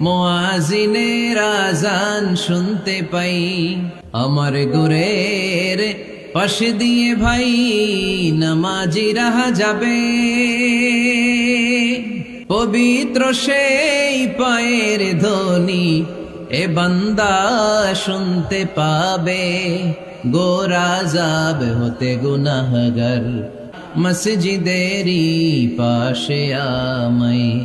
মোয়াজিনের আজান শুনতে পাই। আমার গুরের পাশে দিয়ে ভাই নামাজি রাহা যাবে। পবিত্র সেই পায়ের ধ্বনি এ বান্দা শুনতে পাবে। গোরা যাব হতে গুনাহগার। মসজিদেরি পাশে আমায়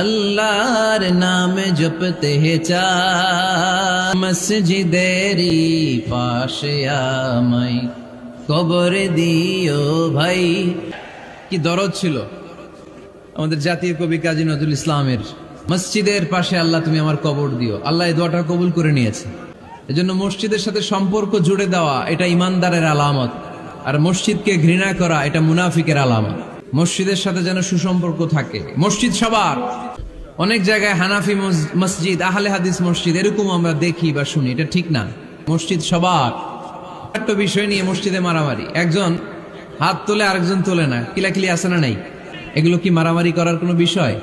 আল্লাহর নাম জপতে চাই মসজিদেরি পাশে আমায় কবর দিও ভাই। কি দরদ ছিল আমাদের জাতীয় কবি কাজী নজরুল ইসলামের? মসজিদের পাশে আল্লাহ তুমি আমার কবর দিও। আল্লাহ এই দোয়াটা কবুল করে নিয়েছে। এজন্য মসজিদের সাথে সম্পর্ক জুড়ে দেওয়া এটা ইমানদারের আলামত। আর মসজিদকে ঘৃণা করা এটা মুনাফিকের আলামত। মসজিদের সাথে যেন সুসম্পর্ক থাকে। মসজিদ সবার। অনেক জায়গায় হানাফি মসজিদ, আহলে হাদিস মসজিদ, এরকম আমরা দেখি বা শুনি, এটা ঠিক না। মসজিদ সবার। একটা বিষয় নিয়ে মসজিদে মারামারি। একজন হাত তোলে, আরেকজন তোলে না। কিলাকিলি আছে না নাই? এগুলো কি মারামারি করার কোনো বিষয়?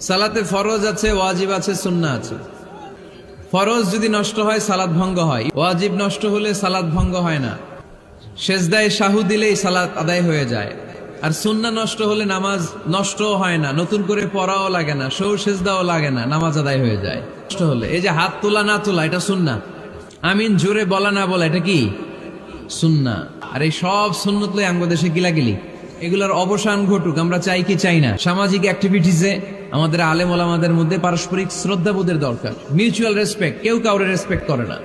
সালাতে ফরজ আছে, ওয়াজিব আছে সুন্না আছে। ফরজ যদি নষ্ট হয় সালাদ ভঙ্গ হয়। ওয়াজিব নষ্ট হলে সালাদ ভঙ্গ হয় না। সেজদায় শাহু দিলেই সালাদ আদায় হয়ে যায়। আর সুন্না নষ্ট হলে নামাজ নষ্টও হয় না, নতুন করে পড়াও লাগে না সৌ সেজদাও লাগে না, নামাজ আদায় হয়ে যায়। নষ্ট হলে, এই যে হাত তোলা না তোলা, এটা সুন্না আমিন জোরে বলা না বলা, এটা কি? সুন্না আর এই সব সুন্নত লই আমাদের দেশে গিলাগিলি। এগুলোর অবসান ঘটুক, আমরা চাই কি চাই না। সামাজিক অ্যাক্টিভিটিসে আমাদের আলেম ওলামাদের মধ্যে পারস্পরিক শ্রদ্ধাবোধের দরকার। মিউচুয়াল রেসপেক্ট কেউ কাউরে রেসপেক্ট করে না।